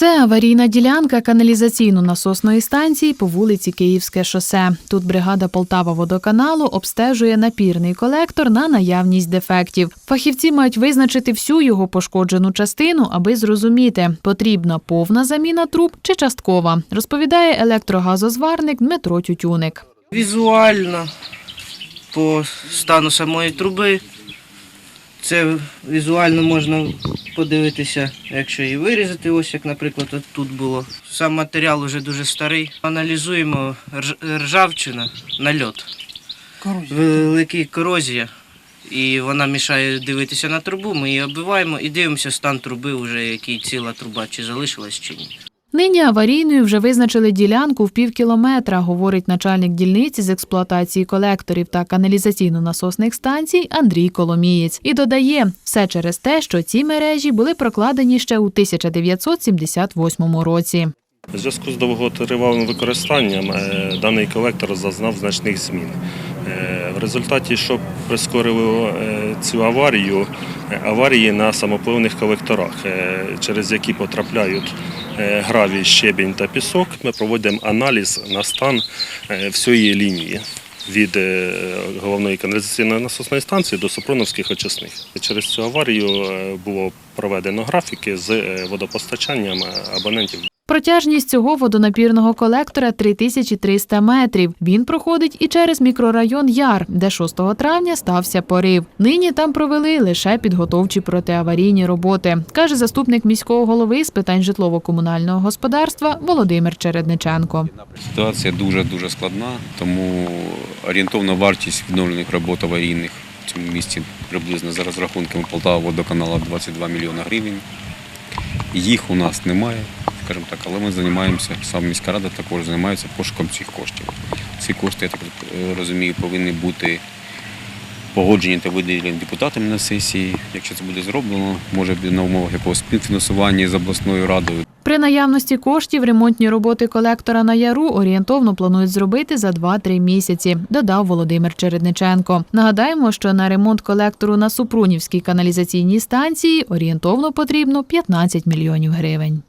Це аварійна ділянка каналізаційно-насосної станції по вулиці Київське шосе. Тут бригада Полтава водоканалу обстежує напірний колектор на наявність дефектів. Фахівці мають визначити всю його пошкоджену частину, аби зрозуміти, потрібна повна заміна труб чи часткова, розповідає електрогазозварник Дмитро Тютюник. Візуально по стану самої труби. Це візуально можна подивитися, якщо її вирізати, ось як, наприклад, от тут було. Сам матеріал вже дуже старий. Аналізуємо рж- ржавчина, нальот. Велика корозія. І вона мішає дивитися на трубу, ми її оббиваємо і дивимося стан труби, вже який ціла труба, чи залишилась чи ні. Нині аварійною вже визначили ділянку в пів кілометра, говорить начальник дільниці з експлуатації колекторів та каналізаційно-насосних станцій Андрій Коломієць. І додає, все через те, що ці мережі були прокладені ще у 1978 році. У зв'язку з довготривалим використанням е, даний колектор зазнав значних змін. Е, В результаті, що прискорило е, цю аварію, е, аварії на самопливних колекторах, через які потрапляють гравій, щебінь та пісок, ми проводимо аналіз на стан всієї лінії. Від головної каналізаційної насосної станції до Супруновських очисних. Через цю аварію було проведено графіки з водопостачанням абонентів Протяжність цього водонапірного колектора 3300 метрів. Він проходить і через мікрорайон Яр, де 6 травня стався порив. Нині там провели лише підготовчі протиаварійні роботи, каже заступник міського голови з питань житлово-комунального господарства Володимир Чередниченко. Ситуація дуже дуже складна, тому орієнтовна вартість відновлених робот аварійних в цьому місті приблизно за розрахунками Полтава водоканалу 22 мільйони гривень. Їх у нас немає, скажімо так, але ми займаємося, сам міська рада також займається пошуком цих коштів. Ці кошти, я так розумію, повинні бути погоджені та виділені депутатами на сесії. Якщо це буде зроблено, може бути на умовах якогось співфінансування з обласною радою. При наявності коштів ремонтні роботи колектора на яру орієнтовно планують зробити за 2-3 місяці, додав Володимир Чередниченко. Нагадаємо, що на ремонт колектору на Супрунівській каналізаційній станції орієнтовно потрібно 15 мільйонів гривень.